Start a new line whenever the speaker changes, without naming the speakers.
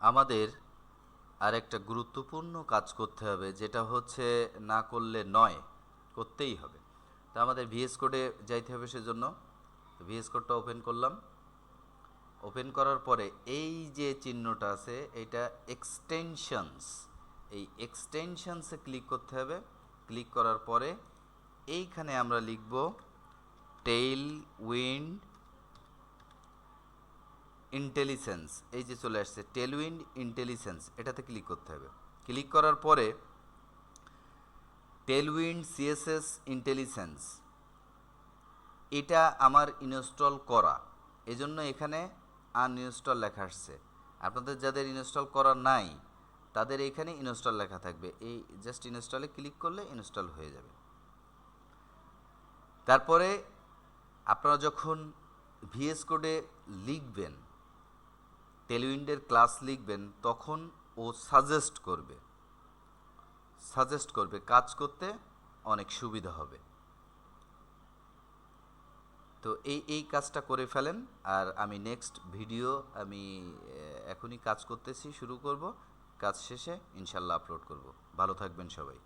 আমাদের আরেকটা গুরুত্বপূর্ণ কাজ করতে হবে, যেটা হচ্ছে না করলে নয়, করতেই হবে। তা আমাদের ভিএস কোডে যাইতে হবে সেজন্য। ভিএস কোডটা ওপেন করলাম। ওপেন করার পরে এই যে চিহ্নটা আছে, এটা এক্সটেনশনস এই এক্সটেনশনসে ক্লিক করতে হবে। ক্লিক করার পরে এইখানে আমরা লিখব টেইল উইন্ড ইন্টেলিজেন্স এই যে চলে আসছে টেলউইন্ড ইন্টেলিজেন্স এটাতে ক্লিক করতে হবে। ক্লিক করার পরে টেলউইন্ড সিএসএস ইন্টেলিজেন্স এটা আমার ইনস্টল করা। এজন্য এখানে আনইনস্টল লেখা আসছে। আপনাদের যাদের ইনস্টল করা নাই, তাদের এখানে ইনস্টল লেখা থাকবে। এই জাস্ট ইনস্টলে ক্লিক করলে ইনস্টল হয়ে যাবে। তারপরে আপনারা যখন ভিএস কোডে লিখবেন টেলিউইন্ডের ক্লাস লিখবেন, তখন ও সাজেস্ট করবে। সাজেস্ট করবে, কাজ করতে অনেক সুবিধা হবে। তো এই এই কাজটা করে ফেলেন, আর আমি নেক্সট ভিডিও আমি এখনই কাজ করতেছি, শুরু করব। কাজ শেষে ইনশাল্লাহ আপলোড করব। ভালো থাকবেন সবাই।